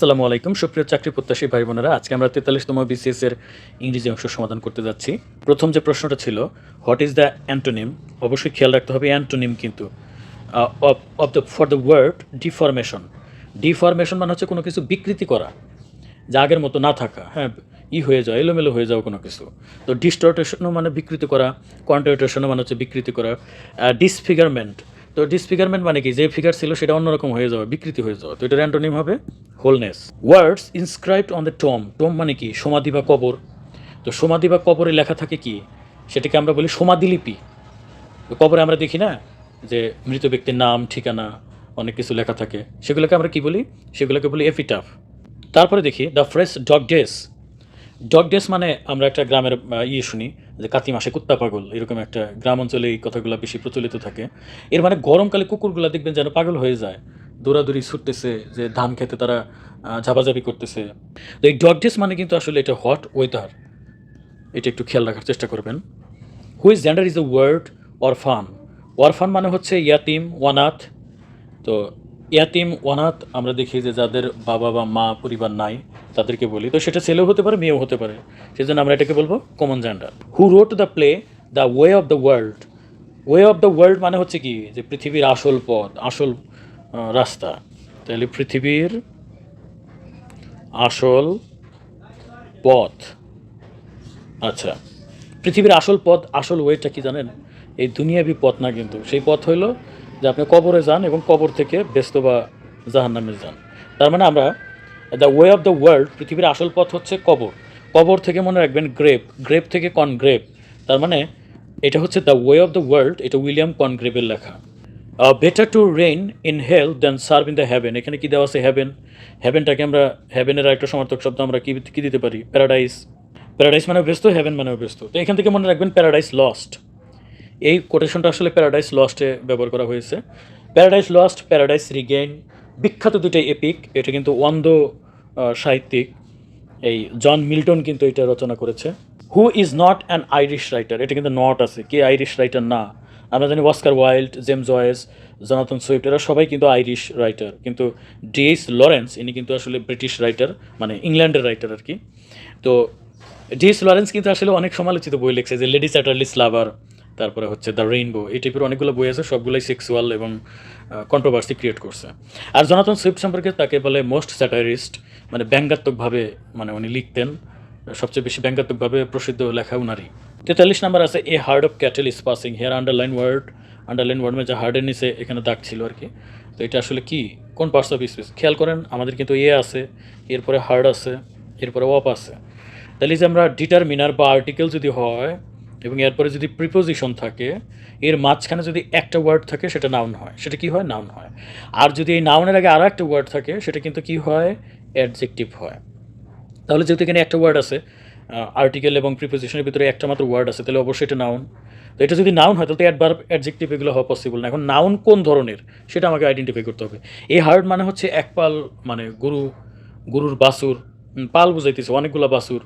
আসসালামু আলাইকুম। সুপ্রিয় চাকরি প্রত্যাশী ভাই বোনেরা, আজকে আমরা তেতাল্লিশতম বিসিএস এর ইংরেজি অংশ সমাধান করতে যাচ্ছি। প্রথম যে প্রশ্নটা ছিল, হোয়াট ইজ দ্য অ্যান্টোনিম? অবশ্যই খেয়াল রাখতে হবে, অ্যান্টোনিম কিন্তু of the for the word deformation deformation মানে হচ্ছে কোনো কিছু বিকৃতি করা, যা আগের মতো না থাকা। হ্যাঁ ই হয়ে যায়, এলোমেলো হয়ে যাওয়া কোনো কিছু। তো ডিস্টর্টেশনও মানে বিকৃতি করা কোয়ান্টিটেশনও মানে হচ্ছে বিকৃতি করা। ডিসফিগারমেন্ট তো ডিসফিগারমেন্ট মানে কি? যে ফিগার ছিল সেটা অন্যরকম হয়ে যাওয়া বিকৃতি হয়ে যাওয়া তো এটার অ্যান্টোনিম হবে? Wholeness words inscribed on the tomb tomb মানে কি? সমাধি বা কবর। তো সমাধি বা কবরে লেখা থাকে কি? সেটাকে আমরা বলি সমাধিলিপি। তো কবরে আমরা দেখি না? যে মৃত ব্যক্তির নাম, ঠিকানা, অনেক কিছু লেখা থাকে। সেগুলোকে আমরা কি বলি? সেগুলোকে বলি এফিটাফ তারপরে দেখি the fresh dog days dog days মানে আমরা একটা গ্রামের ইয়ে শুনি, যে কাতি মাসে কুত্তা পাগল, এরকম একটা গ্রাম অঞ্চলে এই কথাগুলো বেশি প্রচলিত থাকে। এর মানে গরমকালে কুকুরগুলো দেখবেন যেন পাগল হয়ে যায়। দৌড়াদৌড়ি ছুটতেছে, যে ধান খেতে তারা ঝাপাঝাপি করতেছে। তো এই ডগ ডেস মানে কিন্তু আসলে এটা হট ওয়েদার এটা একটু খেয়াল রাখার চেষ্টা করবেন। Whose gender is a word orphan orphan মানে হচ্ছে ইয়াতিম ওয়ানাথ তো ইয়াতিম ওয়ানাথ আমরা দেখি যে যাদের বাবা বা মা পরিবার নাই, তাদেরকে বলি। তো সেটা ছেলেও হতে পারে, মেয়েও হতে পারে। সেই জন্য আমরা এটাকে বলব common gender who wrote the play the way of the world way of the world মানে হচ্ছে কি? যে পৃথিবীর আসল পথ, আসল রাস্তা। তাহলে পৃথিবীর আসল পথ। আচ্ছা পৃথিবীর আসল পথ, আসল ওয়েটা কি জানেন? এই দুনিয়াবি পথ না কিন্তু। সেই পথ হইল যে আপনি কবরে যান এবং কবর থেকে ব্যস্ত বা জাহান্নামে যান। তার মানে আমরা the way of the world পৃথিবীর আসল পথ হচ্ছে কবর। কবর থেকে মনে রাখবেন গ্রেপ গ্রেপ থেকে কনগ্রেপ তার মানে এটা হচ্ছে the way of the world এটা উইলিয়াম কনগ্রেভের লেখা। Better to reign in hell than serve in the heaven এখানে কি দেওয়া আছে হ্যাভেন হ্যাভেনটাকে আমরা হ্যাভেনের একটা সমর্থক শব্দ আমরা কী কী দিতে পারি? প্যারাডাইস প্যারাডাইস মানে ব্যস্ত হ্যাভেন মানে ব্যস্ত তো এখান থেকে মনে রাখবেন প্যারাডাইস লস্ট এই কোটেশনটা আসলে প্যারাডাইস লস্টে ব্যবহার করা হয়েছে। প্যারাডাইস লস্ট প্যারাডাইস রিগেইন বিখ্যাত দুটাই এপিক এটা কিন্তু ওয়ান্দ সাহিত্যিক, এই জন মিল্টন কিন্তু এটা রচনা করেছে। Who is not an Irish writer এটা কিন্তু নট আছে। কে আইরিশ রাইটার না। আমরা জানি Oscar Wilde James Joyce Jonathan Swift এরা সবাই কিন্তু আইরিশ রাইটার কিন্তু ডিএস লরেন্স ইনি কিন্তু আসলে ব্রিটিশ রাইটার মানে ইংল্যান্ডের রাইটার আর কি। তো ডিএস লরেন্স কিন্তু আসলে অনেক সমালোচিত বই লিখছে, যে লেডি স্যাটারলি স্লাভার তারপরে হচ্ছে দ্য রেইনবো এই টাইপের অনেকগুলো বই আছে, সবগুলোই সেক্সুয়াল এবং কন্ট্রোভার্সি ক্রিয়েট করছে। আর জনাতন সুইফট সম্পর্কে তাকে বলে মোস্ট স্যাটারিস্ট মানে ব্যঙ্গাত্মকভাবে মানে উনি লিখতেন, সবচেয়ে বেশি ব্যঙ্গাত্মকভাবে প্রসিদ্ধ লেখা উনারই। তেতাল্লিশ নাম্বার আছে a herd of cattle is passing here underline word underline word যে হার্ডের নিচে এখানে দাগ ছিল আর কি। তো এটা আসলে কি? কোন পার্টস অফ স্পেস খেয়াল করেন, আমাদের কিন্তু এ আছে, এরপরে হার্ড আছে, এরপরে অপ আছে। তাহলে যে আমরা ডিটারমিনার বা আর্টিকেল যদি হয় এবং এরপরে যদি প্রিপোজিশন থাকে, এর মাঝখানে যদি একটা ওয়ার্ড থাকে, সেটা নাউন হয়। সেটা কি হয়? নাউন হয়। আর যদি এই নাউনের আগে আরও একটা ওয়ার্ড থাকে, সেটা কিন্তু কি হয়? অ্যাডজেক্টিভ হয়। তাহলে যেহেতু এখানে একটা ওয়ার্ড আছে আর্টিকেল এবং প্রিপোজিশনের ভিতরে একটা মাত্র ওয়ার্ড আছে, তাহলে অবশ্যই এটা নাউন তো এটা যদি নাউন হয়, তাহলে তো অ্যাডভার্ব অ্যাডজেক্টিভ এগুলো হওয়া পসিবল না। এখন নাউন কোন ধরনের? সেটা আমাকে আইডেন্টিফাই করতে হবে। এই হার্ড মানে হচ্ছে এক পাল মানে গরু, গরুর বাসুর পাল বুঝাইতেছে, অনেকগুলো বাসুর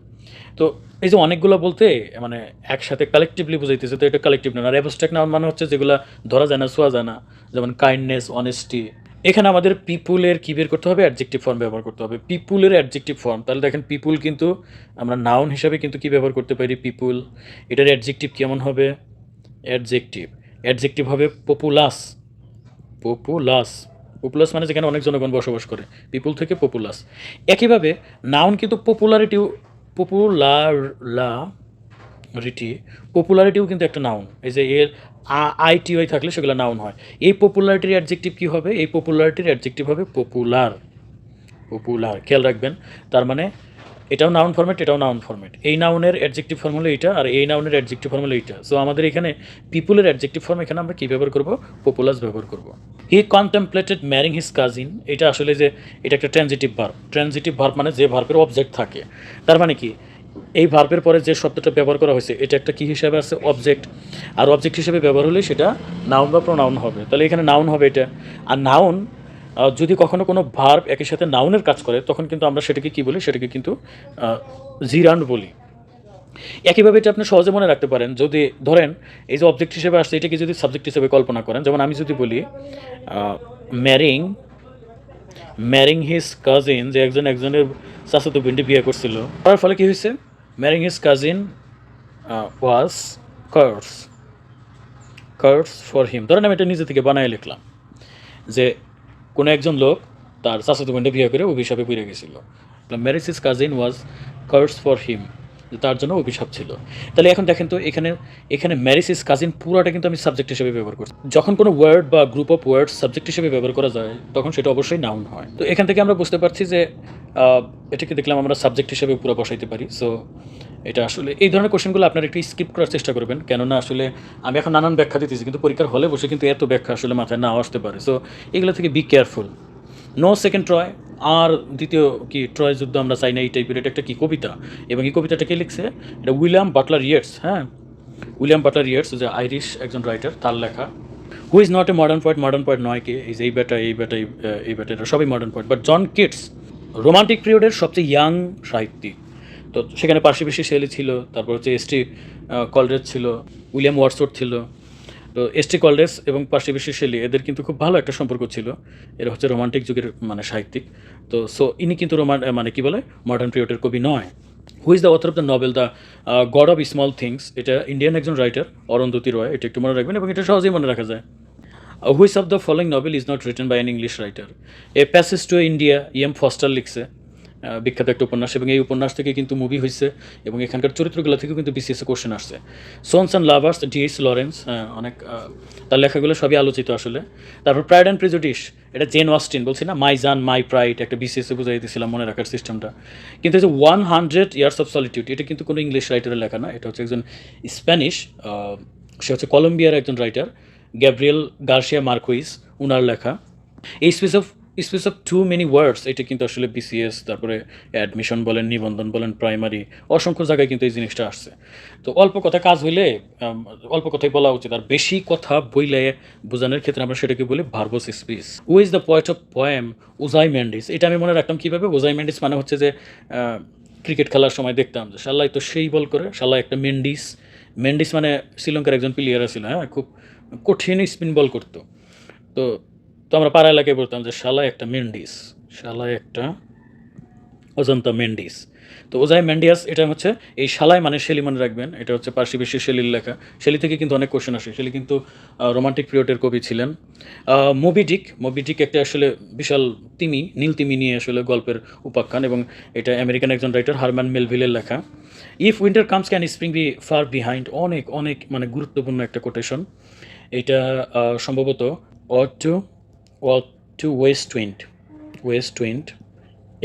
তো এই যে অনেকগুলো বলতে মানে একসাথে কালেকটিভলি বুঝাইতেছে, তো এটা কালেকটিভ না। আর অ্যাবস্ট্রাক্ট মানে হচ্ছে যেগুলো ধরা যায় না, শোয়া যায় না। যেমন কাইন্ডনেস অনেস্টি এখানে আমাদের পিপুলের কী বের করতে হবে? অ্যাডজেক্টিভ ফর্ম ব্যবহার করতে হবে। পিপুলের অ্যাডজেক্টিভ ফর্ম তাহলে দেখেন পিপুল কিন্তু, আমরা নাউন হিসাবে কিন্তু কী ব্যবহার করতে পারি? পিপুল এটার অ্যাডজেক্টিভ কেমন হবে? অ্যাডজেক্টিভ অ্যাডজেক্টিভ হবে পপুলাস পপুলাস পপুলাস মানে যেখানে অনেক জনগণ বসবাস করে। পিপুল থেকে পপুলাস একইভাবে নাউন কিন্তু পপুলারিটিও পপুলার লা রিটি পপুলারিটিও কিন্তু একটা নাউন এই যে এর আইটিওই থাকলে সেগুলো নাউন হয়। এই পপুলারিটির অ্যাডজেক্টিভ কী হবে? এই পপুলারিটির অ্যাডজেক্টিভ হবে পপুলার পপুলার খেয়াল রাখবেন। তার মানে এটাও নাউন ফর্মেট এটাও নাউন ফর্মেট এই নাউনের অ্যাডজেক্টিভ ফর্ম হলো এইটা আর এই নাউনের অ্যাডজেক্টিভ ফর্ম হলো এইটা। সো আমাদের এখানে পিপুলের অ্যাডজেক্টিভ ফর্ম এখানে আমরা কী ব্যবহার করব? পপুলাস ব্যবহার করব। হি কন্টেম্পলেটেড ম্যারিং হিজ কাজিন এটা আসলে যে, এটা একটা ট্রানজিটিভ ভার্ব ট্রানজিটিভ ভার্ব মানে যে ভার্বের অবজেক্ট থাকে। তার মানে কি? এই ভার্বের পরে যে শব্দটা ব্যবহার করা হয়েছে, এটা একটা কী হিসাবে আছে? অবজেক্ট আর অবজেক্ট হিসেবে ব্যবহার হলে সেটা নাউন বা প্রোনাউন হবে। তাহলে এখানে নাউন হবে এটা। আর নাউন যদি কখনো কোনো ভার্ব একই সাথে নাউনের কাজ করে, তখন কিন্তু আমরা সেটাকে কি বলি? সেটাকে কিন্তু জিরান্ড বলি। একইভাবে এটা আপনি সহজে মনে রাখতে পারেন, যদি ধরেন, এই যে অবজেক্ট হিসেবে আসছে, এটাকে যদি সাবজেক্ট হিসেবে কল্পনা করেন, যেমন আমি যদি বলি ম্যারিং ম্যারিং হিজ কাজিন যে একজন একজনের চাচাতো বোনটি বিয়ে করছিল, তার ফলে কি হয়েছে? Marrying his cousin was curse curse for him ধরেন আমি এটা নিজে থেকে বানায় লিখলাম, যে কোনো একজন লোক তার চাচাতো বোনটা বিয়ে করে অভিশাপে পড়ে গেছিল। Marriage his cousin was curse for him তার জন্য অভিশাপ ছিল। তাহলে এখন দেখেন তো এখানে এখানে ম্যারিজ ইজ কাজিন পুরোটা কিন্তু আমি সাবজেক্ট হিসেবে ব্যবহার করছি। যখন কোনো ওয়ার্ড বা গ্রুপ অফ ওয়ার্ড সাবজেক্ট হিসেবে ব্যবহার করা যায়, তখন সেটা অবশ্যই নাউন হয়। তো এখান থেকে আমরা বুঝতে পারছি যে এটাকে দেখলাম আমরা সাবজেক্ট হিসেবে পুরো বসাইতে পারি। সো এটা আসলে এই ধরনের কোশ্চেনগুলো আপনারা একটু স্কিপ করার চেষ্টা করবেন। কেননা আসলে আমি এখন নানান ব্যাখ্যা দিতেছি কিন্তু পরীক্ষার হলে বসে কিন্তু এত ব্যাখ্যা আসলে মাথায় নাও আসতে পারে। সো এগুলো থেকে be careful no second Troy আর দ্বিতীয় কি ট্রয় যুদ্ধ আমরা চাই না এই টাইপের এটা একটা কি কবিতা? এবং এই কবিতাটা কে লিখছে? এটা উইলিয়াম বাটলার ইয়ার্স হ্যাঁ? উইলিয়াম বাটলার ইয়ার্স যে আইরিশ একজন রাইটার তার লেখা who is not a modern poet modern poet নয় কে এই যে এই বেটা এই বেটা এই, বেটা সবই modern poet but John Keats romantic পিরিয়ডের সবচেয়ে ইয়াং সাহিত্যিক। তো সেখানে পার্শ্ববেশী শেলি ছিল, তারপর হচ্ছে এসটি কলরেজ ছিল উইলিয়াম ওয়ার্ডসওয়ার্থ ছিল। তো এসটি কলরেজ এবং পার্শ্ববেশী শেলি এদের কিন্তু খুব ভালো একটা সম্পর্ক ছিল। এরা হচ্ছে রোমান্টিক যুগের মানে সাহিত্যিক। তো সো ইনি কিন্তু রোমান মানে কি বলে? মডার্ন পিরিয়ডের কবি নয়। Who is the author of the novel the God of Small Things এটা ইন্ডিয়ান একজন রাইটার অরন্ধতি রয়, এটা একটু মনে রাখবেন এবং এটা সহজেই মনে রাখা যায়। Which of the following novel is not written by an English writer A Passage to India E M Forster লিখছে বিখ্যাত একটা উপন্যাস এবং এই উপন্যাস থেকে কিন্তু মুভি হয়েছে এবং এখানকার চরিত্রগুলো থেকেও কিন্তু বিসিএস কোশ্চেন আসছে। Sons and lovers DS Lawrence হ্যাঁ, অনেক তার লেখাগুলো সবই আলোচিত আসলে। তারপর প্রাইড অ্যান্ড প্রিজুডিস এটা জেন অস্টিন বলছি না? মাই জান মাই প্রাইড একটা বিসিএসে বুঝাই দিয়েছিলাম মনে রাখার সিস্টেমটা কিন্তু যে One Hundred Years of Solitude এটা কিন্তু কোনো ইংলিশ রাইটারের লেখা না এটা হচ্ছে একজন স্প্যানিশ সে হচ্ছে কলম্বিয়ার একজন রাইটার গ্যাব্রিয়েল গার্সিয়া মার্কুইস উনার লেখা। এই space of space of too many words, এটা কিন্তু আসলে বিসিএস তারপরে অ্যাডমিশন বলেন, নিবন্ধন বলেন, প্রাইমারি, অসংখ্য জায়গায় কিন্তু এই জিনিসটা আসছে। তো অল্প কথা কাজ হইলে অল্প কথাই বলা উচিত। আর বেশি কথা বইলে বোঝানোর ক্ষেত্রে আমরা সেটাকে বলি verbs speech O is the poet of poem Ozymandias এটা আমি মনে রাখতাম কীভাবে? ওজাই ম্যান্ডিস মানে হচ্ছে যে ক্রিকেট খেলার সময় দেখতাম যে শাল্লাই তো সেই বল করে শাল্লাই একটা মেন্ডিস মেন্ডিস মানে শ্রীলঙ্কার একজন প্লেয়ার ছিল হ্যাঁ? খুব কঠিন স্পিন বল করতো। তো আমরা পাড়া এলাকায় বলতাম যে, শালায় একটা মেন্ডিস, শালায় একটা অজন্তা মেন্ডিস। তো ওজাই মেন্ডিয়াস, এটা হচ্ছে, এই শালায় মানে শেলি মনে রাখবেন, এটা হচ্ছে পার্শ্ববেশী শেলির লেখা। শেলি থেকে কিন্তু অনেক কোশ্চেন আসে। শেলি কিন্তু রোমান্টিক পিরিয়ডের কবি ছিলেন। মোবিডিক মোবিডিক একটা আসলে বিশাল তিমি, নীল তিমি নিয়ে আসলে গল্পের উপাখ্যান এবং এটা আমেরিকান একজন রাইটার হারম্যান মেলভিলের লেখা। If winter comes can spring be far behind অনেক অনেক মানে গুরুত্বপূর্ণ একটা কোটেশন এটা সম্ভবত ode ode to West Wind West Wind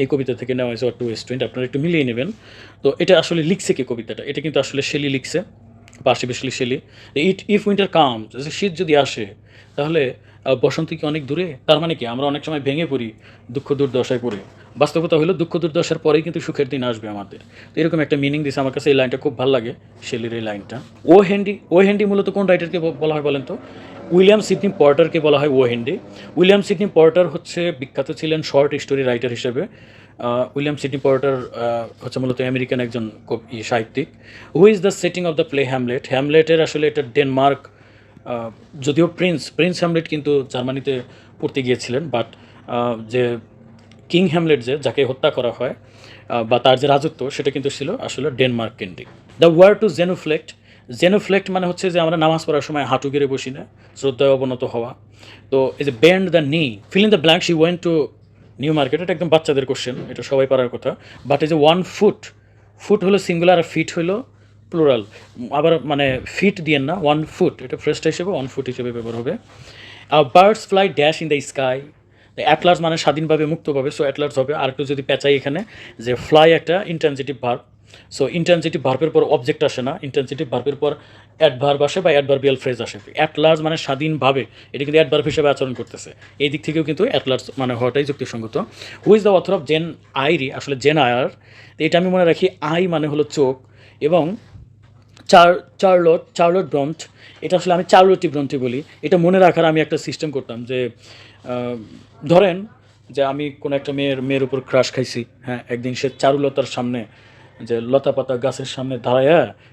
এই কবিতা থেকে নেওয়া হয়েছে টু ওয়েস্ট উইন্ড আপনারা একটু মিলিয়ে নেবেন। তো এটা আসলে লিখছে কি কবিতাটা? এটা কিন্তু আসলে শেলি লিখছে পার্শ্ববেশী Shelley it if winter come শীত যদি আসে, তাহলে বসন্ত কি অনেক দূরে? তার মানে কি? আমরা অনেক সময় ভেঙে পড়ি, দুঃখ দুর্দশায় পড়ি। বাস্তবতা হলো দুঃখ দুর্দশার পরেই কিন্তু সুখের দিন আসবে আমাদের। তো এরকম একটা মিনিং দিছে আমার কাছে, এই লাইনটা খুব ভালো লাগে, শেলির এই লাইনটা ও হেন্ডি ও হেন্ডি মূলত কোন রাইটারকে বলা হয় বলেন তো? উইলিয়াম সিডনি পর্টারকে বলা হয় O Henry William Sydney Porter হচ্ছে বিখ্যাত ছিলেন শর্ট স্টোরি রাইটার হিসেবে। উইলিয়াম সিডনি পর্টার হচ্ছে মূলত আমেরিকান একজন কব- ই সাহিত্যিক। Who is the setting of the play Hamlet হ্যামলেটের আসলে এটা ডেনমার্ক যদিও প্রিন্স প্রিন্স হ্যামলেট কিন্তু জার্মানিতে পড়তে গিয়েছিলেন বাট যে কিং হ্যামলেট যে, যাকে হত্যা করা হয় বা তার যে রাজত্ব সেটা কিন্তু ছিল আসলে ডেনমার্ক কেন্দ্রিক the word to genuflect genuflect মানে হচ্ছে যে আমরা নামাজ পড়ার সময় হাঁটু গেড়ে বসি না, শ্রদ্ধায় অবনত হওয়া। তো এই যে band the knee fill in the blank she went to New Market এটা একদম বাচ্চাদের কোশ্চেন এটা সবাই পারার কথা। বাট এই যে ওয়ান ফুট ফুট হলো সিঙ্গুলার আর ফিট হলো প্লুরাল আবার মানে ফিট দিয়ে না ওয়ান ফুট এটা ফ্রেস্ট হিসেবে ওয়ান ফুট হিসেবে ব্যবহার হবে। আর birds fly dash in the sky at large মানে স্বাধীনভাবে, মুক্তভাবে সো অ্যাটলার্স হবে। আর একটু যদি পেঁচাই এখানে, যে ফ্লাই একটা ইন্টেন্সিটিভ ভার্ব সো ইন্টেন্সিটিভ ভার্বের পর অবজেক্ট আসে না ইন্টেন্সিটিভ ভার্বের পর অ্যাডভার্ব আসে বা অ্যাডভার্বিয়াল ফ্রেজ আসে। অ্যাটলার্স মানে স্বাধীনভাবে, এটা কিন্তু অ্যাডভার্ব হিসেবে আচরণ করতেছে। এই দিক থেকেও কিন্তু অ্যাটলার্স মানে হওয়াটাই যুক্তিসঙ্গত। Who is the author of Jane Eyre আসলে জেন আয়ার এটা আমি মনে রাখি আই মানে হলো চোখ এবং চার, চার্লট চার্লট ব্রন্ট, এটা আসলে আমি চার্লটি ব্রন্টি বলি। এটা মনে রাখার আমি একটা সিস্টেম করতাম যে ধরেন যে আমি কোনো একটা মেয়ের মেয়ের উপর ক্রাশ খাইছি হ্যাঁ একদিন সে চারুলতার সামনে যে লতা পাতা গাছের সামনে দাঁড়ায়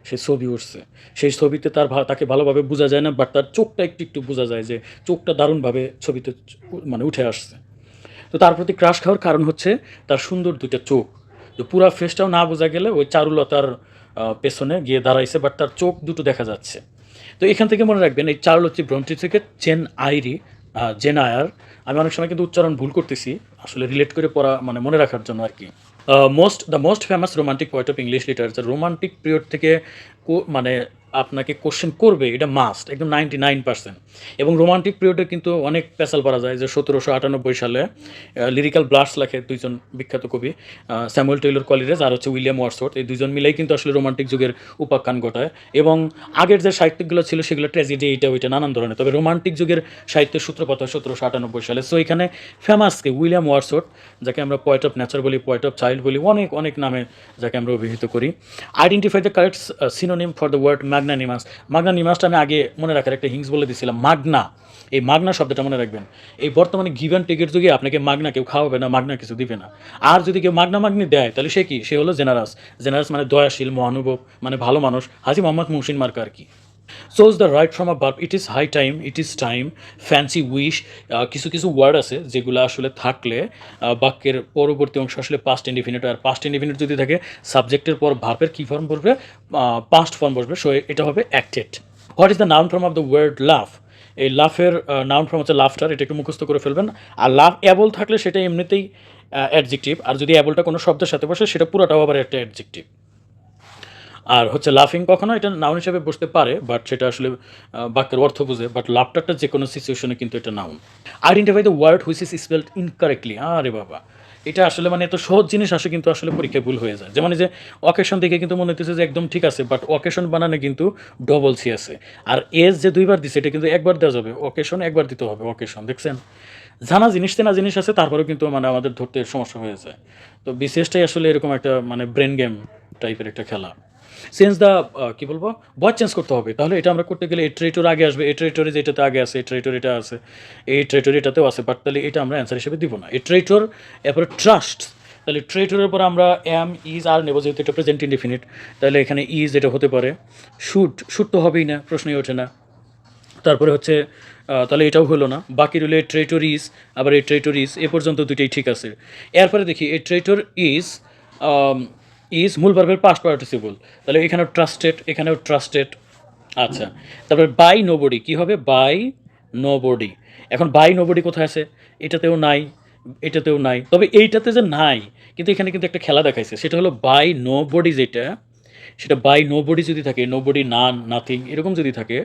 সে ছবি উঠছে। সেই ছবিতে তার তাকে ভালোভাবে বোঝা যায় না বাট তার চোখটা একটু একটু বোঝা যায় যে চোখটা দারুণভাবে ছবিতে মানে উঠে আসছে। তো তার প্রতি ক্রাশ খাওয়ার কারণ হচ্ছে তার সুন্দর দুটো চোখ। তো পুরা ফেসটাও না বোঝা গেলে ওই চারুলতার পেছনে গিয়ে দাঁড়াইছে বাট তার চোখ দুটো দেখা যাচ্ছে। তো এখান থেকে মনে রাখবেন, এই চারুলতি ব্রন্টি থেকে চেন আইরি জেন আয়ার, আমি অনেক সময় কিন্তু উচ্চারণ ভুল করতেছি, আসলে রিলেট করে পড়া মানে মনে রাখার জন্য আর কি। Most the most famous romantic poet of English literature romantic period থেকে কো- মানে আপনাকে কোশ্চেন করবে, এটা মাস্ট একদম নাইনটি নাইন পার্সেন্ট এবং রোমান্টিক পিরিয়ডে কিন্তু অনেক পেশাল পারা যায়, যে সতেরোশো আটানব্বই সালে লিরিক্যাল ব্লাস্ট লেখে দুইজন বিখ্যাত কবি স্যামুয়েল টেইলর কলিরেজ আর হচ্ছে উইলিয়াম ওয়ার্সওয়ার্থ এই দুজন মিলেই কিন্তু আসলে রোমান্টিক যুগের উপাখ্যান ঘটায়। এবং আগের যে সাহিত্যগুলো ছিল, সেগুলো ট্র্যাজেডি এইটা ওইটা, নানান ধরনের। তবে রোমান্টিক যুগের সাহিত্যের সূত্রপাত হয় সতেরোশো আটানব্বই সালে। সো এখানে ফেমাসকে উইলিয়াম ওয়ার্সওয়ার্থ যাকে আমরা পয়েট অফ ন্যাচার বলি পয়েট অফ চাইল্ড বলি, অনেক অনেক নামে যাকে আমরা অভিহিত করি। Identify the correct synonym for the word magnanimous ম্যাগনানিমাসটা আমি আগে মনে রাখার একটা হিংস বলে দিছিলাম। মাগনা। এই মাগনা শব্দটা মনে রাখবেন। এই বর্তমানে গিভেন টেকের যুগে আপনাকে মাগনা কেউ খাওয়াবে না, মাগনা কিছু দিবে না। আর যদি কেউ মাগনা মাগনি দেয়, তাহলে সে কি? সে হলো জেনারাস। জেনারাস মানে দয়াশীল, মহানুভব মানে ভালো মানুষ। হাজি মোহাম্মদ মুহসিন মার্কা আর কি। Choose the right from a verb it is high time it is time fancy wish কিছু কিছু ওয়ার্ড আছে যেগুলো আসলে থাকলে বাক্যের পরবর্তী অংশ আসলে পাস্ট ইন্ডিফিনিট আর পাস্ট ইন্ডিফিনিট যদি থাকে সাবজেক্টের পর ভার্বের কী ফর্ম বসবে? পাস্ট ফর্ম বসবে সো এটা হবে acted what is the noun form of the word love এই লাফের নাউন ফর্ম হচ্ছে লাফটার এটা একটু মুখস্থ করে ফেলবেন। আর লাভ অ্যাবল থাকলে সেটা এমনিতেই অ্যাডজেক্টিভ আর যদি অ্যাবলটা কোনো শব্দের সাথে বসে, সেটা পুরোটাও আবার একটা অ্যাডজেক্টিভ আর হচ্ছে লাফিং কখনো এটা নাউন হিসেবে বসতে পারে বাট সেটা আসলে বাক্যের অর্থ বুঝে বাট লাফটারটা যে কোনো সিচুয়েশনে কিন্তু এটা noun identify the word which is spelled incorrectly আরে বাবা, এটা আসলে মানে এত সহজ জিনিস আসে কিন্তু আসলে পরীক্ষায় ভুল হয়ে যায়। যেমন যে অকেশন দেখে কিন্তু মনে হচ্ছে যে একদম ঠিক আছে বাট অকেশন বানানে কিন্তু ডবল সি আছে। আর এজ যে দুইবার দিছে, এটা কিন্তু একবার দেওয়া যাবে অকেশন একবার দিতে হবে অকেশন দেখছেন? জানা জিনিস তেনা জিনিস আছে, তারপরেও কিন্তু মানে আমাদের ধরতে সমস্যা হয়ে যায়। তো বিশেষটাই আসলে এরকম একটা মানে ব্রেন গেম টাইপের একটা খেলা। চেঞ্জ দ্য কী বলব? বয় চেঞ্জ করতে হবে। তাহলে এটা আমরা করতে গেলে এই ট্রেটর আগে আসবে, এই ট্রেটরে যেটাতে আগে আছে, এই ট্রেটর এটা আছে, এই ট্রেটর এটাতেও আছে বাট তাহলে এটা আমরা অ্যান্সার হিসেবে দিব না। এই ট্রেটর এরপরে ট্রাস্ট তাহলে ট্রেটরের পর আমরা এম ইজ আর নেব যেহেতু এটা প্রেজেন্ট ইনডিফিনিট তাহলে এখানে ইজ এটা হতে পারে। শুট শুট তো হবেই না, প্রশ্নই ওঠে না। তারপরে হচ্ছে তাহলে এটাও হলো না। বাকি রইল ট্রেটরিজ আবার এই ট্রেটরিজ এ পর্যন্ত দুইটাই ঠিক আছে। এরপরে দেখি, এই ট্রেটর ইজ ইজ মূল ভার্বের পাস্ট পার্টিসিপল তাহলে এখানেও ট্রাস্টেড এখানেও ট্রাস্টেড আচ্ছা। তারপরে বাই নো বডি কী হবে? বাই নো নোবডি এখন বাই নো নোবডি কোথায় আছে? এটাতেও নাই এটাতেও নাই। তবে এইটাতে যে নাই, কিন্তু এখানে কিন্তু একটা খেলা দেখাইছে। সেটা হলো বাই নো বডি যেটা সেটা বাই নো বডি যদি থাকে নো বডি নান নাথিং এরকম যদি থাকে,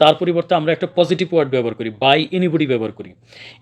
তার পরিবর্তে আমরা একটা পজিটিভ ওয়ার্ড ব্যবহার করি বাই এনিবডি ব্যবহার করি।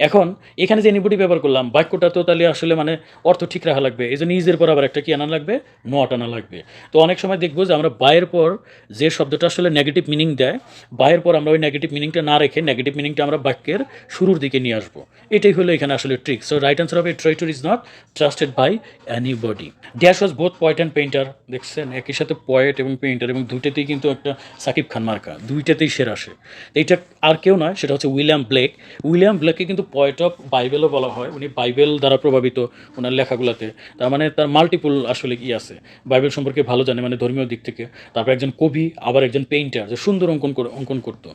এখন, এখানে যে এনিবডি ব্যবহার করলাম, বাক্যটা তো তাহলে আসলে মানে অর্থ ঠিক রাখা লাগবে এই জন্য ইজের পর আবার একটা কি আনা লাগবে? নট আনা লাগবে। তো অনেক সময় দেখব যে আমরা বাইয়ের পর যে শব্দটা আসলে নেগেটিভ মিনিং দেয় বাইয়ের পর আমরা ওই নেগেটিভ মিনিংটা না রেখে নেগেটিভ মিনিংটা আমরা বাক্যের শুরুর দিকে নিয়ে আসব। এটাই হলো এখানে আসলে ট্রিক সো রাইট আনসার হবে traitor is not trusted by anybody dash was both poet and painter দেখছেন? একই সাথে পয়েট এবং পেইন্টার এবং দুইটাতেই কিন্তু একটা সাকিব খান মার্কা, দুইটাতেই সেরা আসে এইটা আর কেউ নয়, সেটা হচ্ছে উইলিয়াম ব্লেক। উইলিয়াম ব্লেককে কিন্তু পয়েট অফ বাইবেলও বলা হয়, উনি বাইবেল দ্বারা প্রভাবিত ওনার লেখাগুলোতে। তার মানে তার মাল্টিপুল আসলে কি আছে। বাইবেল সম্পর্কে ভালো জানে মানে ধর্মীয় দিক থেকে। তারপর একজন কবি, আবার একজন পেইন্টার যে সুন্দর অঙ্কন অঙ্কন করতো।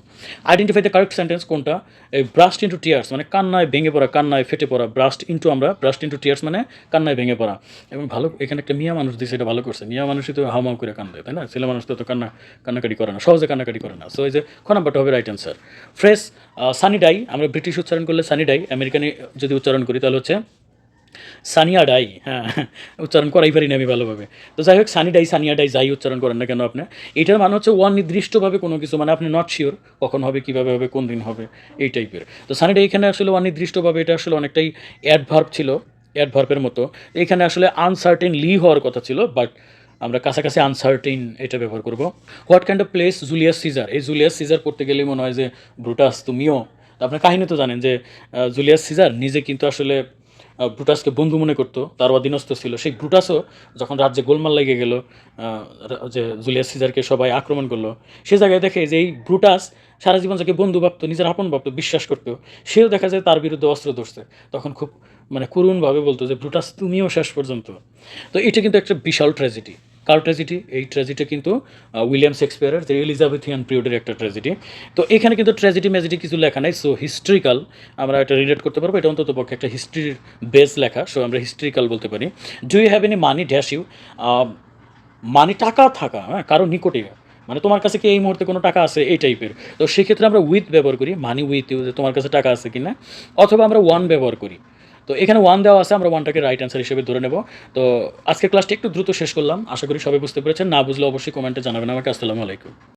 আইডেন্টিফাই দ্য কারেক্ট সেন্টেন্স কোনটা? এই ব্রাস্ট ইন্টু টিয়ার্স মানে কান্নায় ভেঙে পড়া, কান্নায় ফেটে পড়া ব্রাস্ট ইন্টু আমরা ব্রাস্ট ইন্টু টিয়ার্স মানে কান্নায় ভেঙে পড়া। এবং ভালো, এখানে একটা মিয়া মানুষ দিয়েছে এটা ভালো করছে। মিয়া মানুষই তো হাউমাউ করে কান্দে তাই না? ছেলে মানুষ তো কান্না, কান্নাকাটি করে না, সহজে কান্নাকাটি করে না। সো এই যে খ নাম্বারটা হবে right answer fresh sunny day আমরা ব্রিটিশ উচ্চারণ করলে সানি ডাই আমেরিকানে যদি উচ্চারণ করি তাহলে হচ্ছে সানিয়া ডাই হ্যাঁ উচ্চারণ করাই পারি না আমি ভালোভাবে। তো যাই হোক সানি ডাই সানিয়া ডাই যাই উচ্চারণ করেন না কেন আপনি, এটার মানে হচ্ছে অনির্দিষ্টভাবে কোনো কিছু মানে আপনি নট শিওর কখন হবে, কীভাবে হবে, কোন দিন হবে, এই টাইপের তো সানি ডাই এখানে আসলে অনির্দিষ্টভাবে এটা আসলে অনেকটাই অ্যাডভার্ব ছিল অ্যাডভার্বের মতো। এখানে আসলে আনসার্টেন লি হওয়ার কথা ছিল বাট আমরা কাছাকাছি আনসার্টেন এটা ব্যবহার করব। What kind of place Julius Caesar এই জুলিয়াস সিজার পড়তে গেলে মনে হয় যে ব্রুটাস তুমিও। আপনার কাহিনী তো জানেন যে জুলিয়াস সিজার নিজে কিন্তু আসলে ব্রুটাসকে বন্ধু মনে করতো, তার অধীনস্থ ছিল। সেই ব্রুটাসও যখন রাজ্যে গোলমাল লেগে গেল যে জুলিয়াস সিজারকে সবাই আক্রমণ করল, সে জায়গায় দেখে যে এই ব্রুটাস সারা জীবন যাকে বন্ধু ভাবতো, নিজের আপন ভাবতো, বিশ্বাস করতো, সেও দেখা যায় তার বিরুদ্ধে অস্ত্র ধরছে। তখন খুব মানে করুণভাবে বলতো যে ব্রুটাস তুমিও শেষ পর্যন্ত। তো এটা কিন্তু একটা বিশাল ট্র্যাজেডি কার ট্র্যাজেডি এই ট্র্যাজেডিটা কিন্তু উইলিয়াম শেক্সপিয়ারের যে এলিজাবেথিয়ান পিরিয়ডের একটা ট্র্যাজেডি তো এখানে কিন্তু ট্র্যাজেডি ম্যাজেডি কিছু লেখা নাই সো হিস্ট্রিক্যাল আমরা এটা রিলেট করতে পারব। এটা অন্তত পক্ষে একটা হিস্ট্রির বেস লেখা সো আমরা হিস্ট্রিক্যাল বলতে পারি। Do you have any money dash you money টাকা থাকা হ্যাঁ কারও নিকটে। মানে তোমার কাছে কি এই মুহূর্তে কোনো টাকা আছে? এই টাইপের তো সেক্ষেত্রে আমরা উইথ ব্যবহার করি মানি উইথ ইউ যে তোমার কাছে টাকা আছে কি না অথবা আমরা ওয়ান ব্যবহার করি। তো এখানে ওয়ান দেওয়া আছে, আমরা ওয়ানটাকে রাইট অ্যান্সার হিসেবে ধরে নেব। তো আজকের ক্লাসটি একটু দ্রুত শেষ করলাম। আশা করি সবাই বুঝতে পেরেছেন। না বুঝলে অবশ্যই কমেন্টে জানাবেন আমাকে। আসসালামু আলাইকুম।